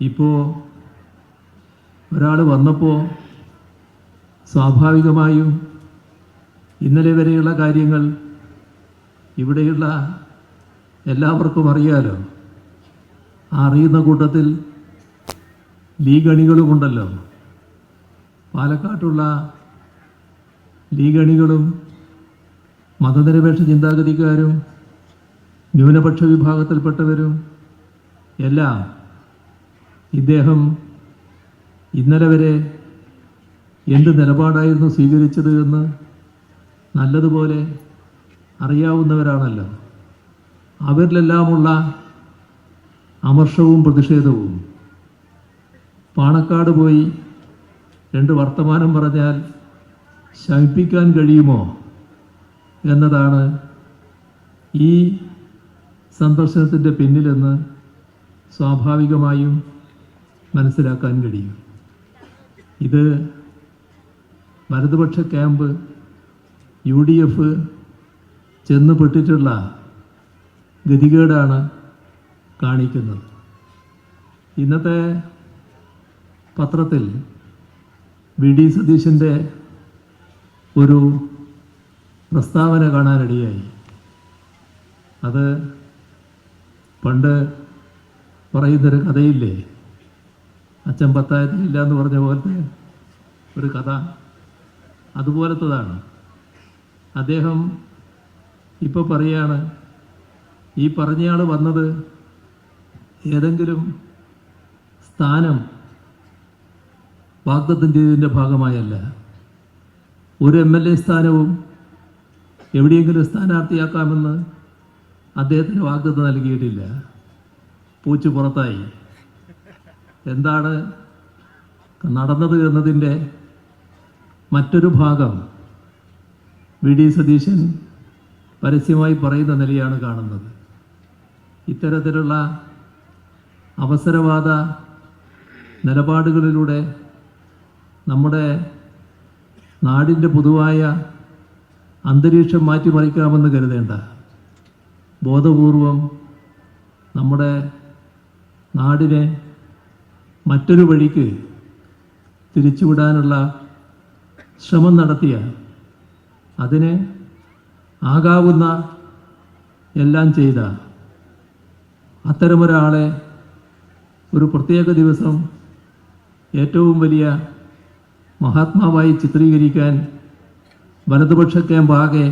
ഇപ്പോൾ ഒരാൾ വന്നപ്പോൾ സ്വാഭാവികമായും ഇന്നലെ വരെയുള്ള കാര്യങ്ങൾ ഇവിടെയുള്ള എല്ലാവർക്കും അറിയാലോ. ആ അറിയുന്ന കൂട്ടത്തിൽ ലീഗ് അണികളുമുണ്ടല്ലോ പാലക്കാട്ടുള്ള ലീഗണികളും മതനിരപേക്ഷ ചിന്താഗതിക്കാരും ന്യൂനപക്ഷ വിഭാഗത്തിൽപ്പെട്ടവരും എല്ലാം ഇദ്ദേഹം ഇന്നലെ വരെ എന്ത് നിലപാടായിരുന്നു സ്വീകരിച്ചത് എന്ന് നല്ലതുപോലെ അറിയാവുന്നവരാണല്ലോ. അവരിലെല്ലാമുള്ള അമർഷവും പ്രതിഷേധവും. പാണക്കാട് പോയി രണ്ട് വർത്തമാനം പറഞ്ഞാൽ ശമിപ്പിക്കാൻ കഴിയുമോ എന്നതാണ് ഈ സന്ദർശനത്തിന്റെ പിന്നിലെന്ന് സ്വാഭാവികമായും മനസ്സിലാക്കാൻ കഴിയും. ഇത് വലതുപക്ഷ ക്യാമ്പ് യു ഡി എഫ് ചെന്നുപെട്ടിട്ടുള്ള ഗതികേടാണ് കാണിക്കുന്നത്. ഇന്നത്തെ പത്രത്തിൽ വി ഡി സതീശന്റെ ഒരു പ്രസ്താവന കാണാനിടയായി. അത് പണ്ട് പറയുന്നൊരു കഥയില്ലേ? അച്ഛൻ പത്തായത്തിലില്ല എന്ന് പറഞ്ഞ പോലത്തെ ഒരു കഥ. അതുപോലത്തതാണ്. അദ്ദേഹം ഇപ്പോൾ പറയാണ് ഈ പറഞ്ഞയാൾ വന്നത് ഏതെങ്കിലും സ്ഥാനം വാഗ്ദത്തം ചെയ്തതിന്റെ ഭാഗമായല്ല. ഒരു എം എൽ എ സ്ഥാനവും എവിടെയെങ്കിലും സ്ഥാനാർത്ഥിയാക്കാമെന്ന് അദ്ദേഹത്തിന് വാഗ്ദത്തം നൽകിയിട്ടില്ല. പൂച്ചു പുറത്തായി. എന്താണ് നടന്നത് എന്നതിന്റെ മറ്റൊരു ഭാഗം വി ഡി സതീശൻ പരസ്യമായി പറയുന്ന നിലയാണ് കാണുന്നത്. ഇത്തരത്തിലുള്ള അവസരവാദ നിലപാടുകളിലൂടെ നമ്മുടെ നാടിന്റെ പൊതുവായ അന്തരീക്ഷം മാറ്റിമറിക്കാമെന്ന് കരുതേണ്ട. ബോധപൂർവം നമ്മുടെ നാടിനെ മറ്റൊരു വഴിക്ക് തിരിച്ചുവിടാനുള്ള ശ്രമം നടത്തിയ അതിന് ആകാവുന്ന എല്ലാം ചെയ്ത അത്തരമൊരാളെ ഒരു പ്രത്യേക ദിവസം ഏറ്റവും വലിയ മഹാത്മാവായി ചിത്രീകരിക്കാൻ വലതുപക്ഷ ക്യാമ്പാകെ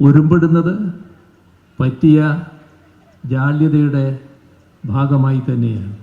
ഒരുമ്പെടുന്നത് പറ്റിയ ജാള്യതയുടെ ഭാഗമായി തന്നെയാണ്.